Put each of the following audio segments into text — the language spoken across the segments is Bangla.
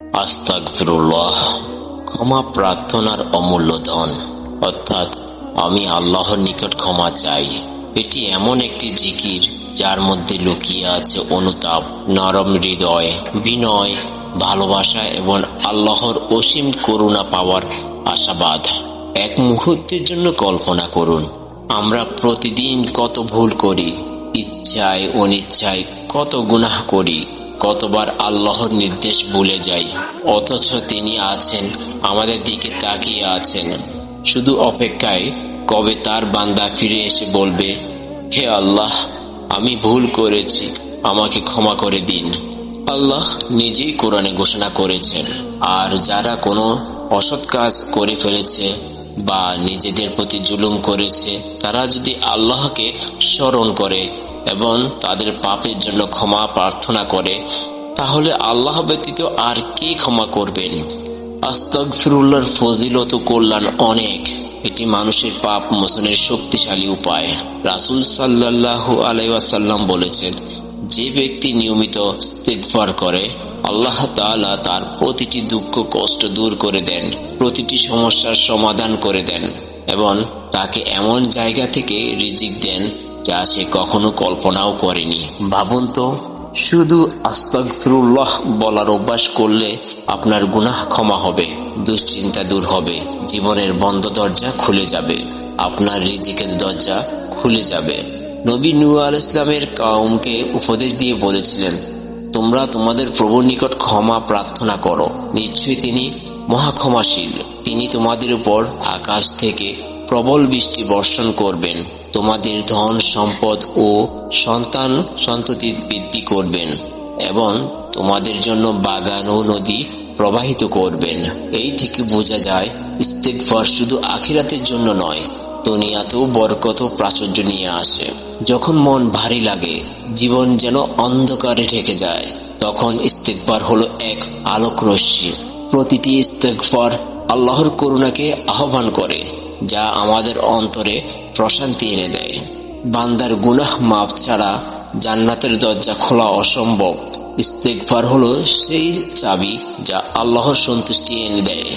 আস্তাগফিরুল্লাহ, ক্ষমা প্রার্থনার অমূল্য ধন। অর্থাৎ আমি আল্লাহর নিকট ক্ষমা চাই। এটি এমন একটি জিকির যার মধ্যে লুকিয়ে আছে অনুতাপ, নরম হৃদয়, বিনয়, ভালোবাসা এবং আল্লাহর অসীম করুণা পাওয়ার আশাবাদ। এক মুহূর্তের জন্য কল্পনা করুন, আমরা প্রতিদিন কত ভুল করি, ইচ্ছায়, অনিচ্ছায় কত গুনাহ করি। কতবার আল্লাহর নির্দেশ ভুলে যাই, অথচ তিনি আছেন, আমাদের দিকে তাকিয়ে আছেন। শুধু অপেক্ষায় কবে তার বান্দা ফিরে এসে বলবে, হে আল্লাহ, আমি ভুল করেছি, আমাকে ক্ষমা করে দিন। আল্লাহ নিজেই কোরআনে ঘোষণা করেছেন, আর যারা কোনো অসৎ কাজ করে ফেলেছে বা নিজেদের প্রতি জুলুম করেছে, তারা যদি আল্লাহকে স্মরণ করে এবং তাদের পাপের জন্য ক্ষমা প্রার্থনা করে, তাহলে আল্লাহ ব্যতীত আর কে ক্ষমা করবেন? আস্তক ফিরুল্লাহর ফজিলত ও কল্যাণ অনেক। এটি মানুষের পাপ মোচনের শক্তিশালী উপায়। রাসুল সাল্লাল্লাহু আলাইসাল্লাম বলেছেন, যে ব্যক্তি নিয়মিত ইস্তেগফার করে, আল্লাহ তাআলা তার প্রতিটি দুঃখ, কষ্ট দূর করে দেন, প্রতিটি সমস্যার সমাধান করে দেন এবং তাকে এমন জায়গা থেকে রিজিক দেন যা সে কখনো কল্পনাও করেনি। ভাবুন তো, শুধু আস্তাগফিরুল্লাহ বলার অভ্যাস করলে আপনার গুনাহ ক্ষমা হবে, দুশ্চিন্তা দূর হবে, জীবনের বন্ধ দরজা খুলে যাবে, আপনার রিজিকের দরজা খুলে যাবে। নবী নূ আল ইসলামের কাউমকে উপদেশ দিয়ে বলেছিলেন, তোমরা তোমাদের প্রভুর নিকট ক্ষমা প্রার্থনা করো। নিশ্চয়ই তিনি মহাক্ষমাশীল। তিনি তোমাদের উপর আকাশ থেকে প্রবল বৃষ্টি বর্ষণ করবেন। তোমাদের ধন, সম্পদ ও সন্তান সন্ততি বৃদ্ধি করবেন এবং তোমাদের জন্য বাগান ও নদী প্রবাহিত করবেন। এই থেকে বোঝা যায় ইস্তেকফার শুধু আখিরাতের জন্য নয়, দুনিয়াতেও বরকত ও প্রাচুর্য নিয়ে আসে। যখন মন ভারী লাগে, জীবন যেন অন্ধকারে ঢেকে যায়, তখন ইস্তেকবার হলো এক আলোক রশ্মি প্রতিটি ইস্তেকবার আল্লাহর করুণাকে আহ্বান করে, যা আমাদের অন্তরে প্রশান্তি এনে দেয়। বান্দার গুনাহ মাপ ছাড়া জান্নাতের দরজা খোলা অসম্ভব। ইস্তেকবার হলো সেই চাবি যা আল্লাহর সন্তুষ্টি এনে দেয়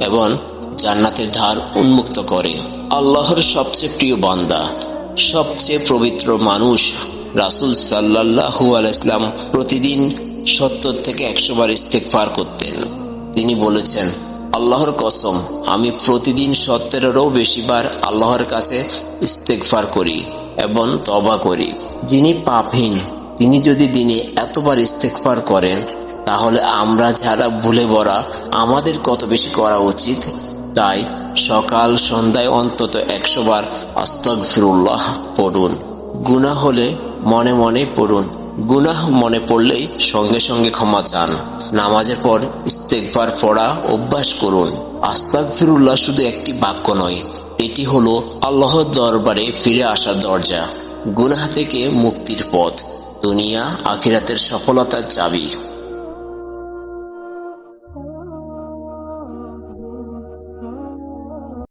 এবং জান্নাতের ধার উন্মুক্ত করে। আল্লাহর সবচেয়ে প্রিয় বান্দা, সবচেয়ে পবিত্র মানুষ রাসুল সাল্লাহু আলাইসলাম প্রতিদিন সত্তর থেকে একশো বার ইস্তেকবার করতেন। তিনি বলেছেন আল্লাহর কসম, আমি প্রতিদিন সত্তরেরও বেশিবার আল্লাহর কাছে ইস্তেকফার করি এবং তবা করি। যিনি পাপহীন, তিনি যদি দিনে এতবার ইস্তেকফার করেন, তাহলে আমরা যারা ভুলে বড়া আমাদের কত বেশি করা উচিত? তাই সকাল সন্ধ্যায় অন্তত একশো বার আস্তক ফিরুল্লাহ পড়ুন। গুণা হলে মনে মনে পড়ুন। গুনাহ মনে পড়লেই সঙ্গে সঙ্গে ক্ষমা চান। নামাজের পর ইস্তেকবার পড়া অভ্যাস করুন। আস্তাক ফিরুল্লাহ শুধু একটি বাক্য নয়, এটি হলো আল্লাহর দরবারে ফিরে আসার দরজা। গুনাহ থেকে মুক্তির পথ, দুনিয়া আখিরাতের সফলতার চাবি।